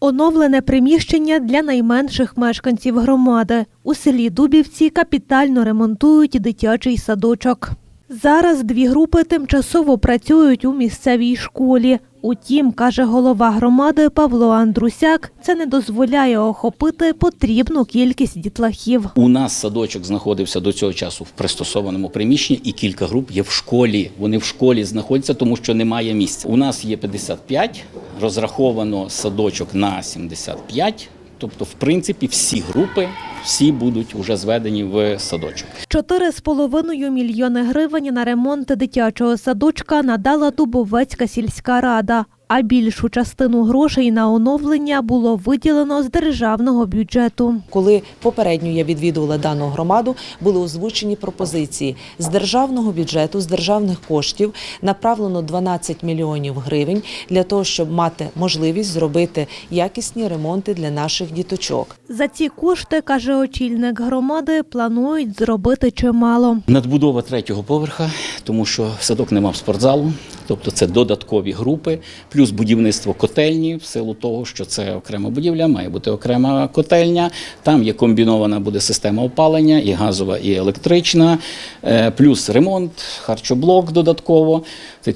Оновлене приміщення для найменших мешканців громади. У селі Дубівці капітально ремонтують дитячий садочок. Зараз дві групи тимчасово працюють у місцевій школі. Утім, каже голова громади Павло Андрусяк, це не дозволяє охопити потрібну кількість дітлахів. У нас садочок знаходився до цього часу в пристосованому приміщенні, і кілька груп є в школі. Вони в школі знаходяться, тому що немає місця. У нас є 55, розраховано садочок на 75. Тобто, в принципі, всі групи всі будуть вже зведені в садочок. 4,5 мільйони гривень на ремонт дитячого садочка надала Дубовецька сільська рада, а більшу частину грошей на оновлення було виділено з державного бюджету. Коли попередньо я відвідувала дану громаду, були озвучені пропозиції з державного бюджету, з державних коштів направлено 12 мільйонів гривень для того, щоб мати можливість зробити якісні ремонти для наших діточок. За ці кошти, каже очільник громади, планують зробити чимало. Надбудова третього поверха, тому що садок не мав спортзалу, тобто це додаткові групи, плюс будівництво котельні, в силу того, що це окрема будівля, має бути окрема котельня. Там є комбінована буде система опалення, і газова, і електрична, е, плюс ремонт, харчоблок додатково.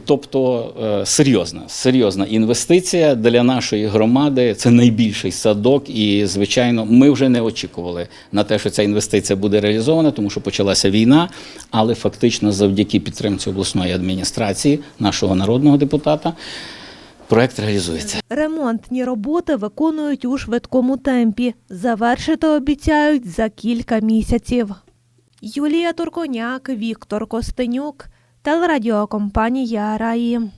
Тобто е, серйозна, серйозна інвестиція для нашої громади. Це найбільший садок, і звичайно, ми вже не очікували на те, що ця інвестиція буде реалізована, тому що почалася війна. Але фактично, завдяки підтримці обласної адміністрації, нашого народного депутата, проект реалізується. Ремонтні роботи виконують у швидкому темпі. Завершити обіцяють за кілька місяців. Юлія Турконяк, Віктор Костенюк, телерадіокомпанія Раї.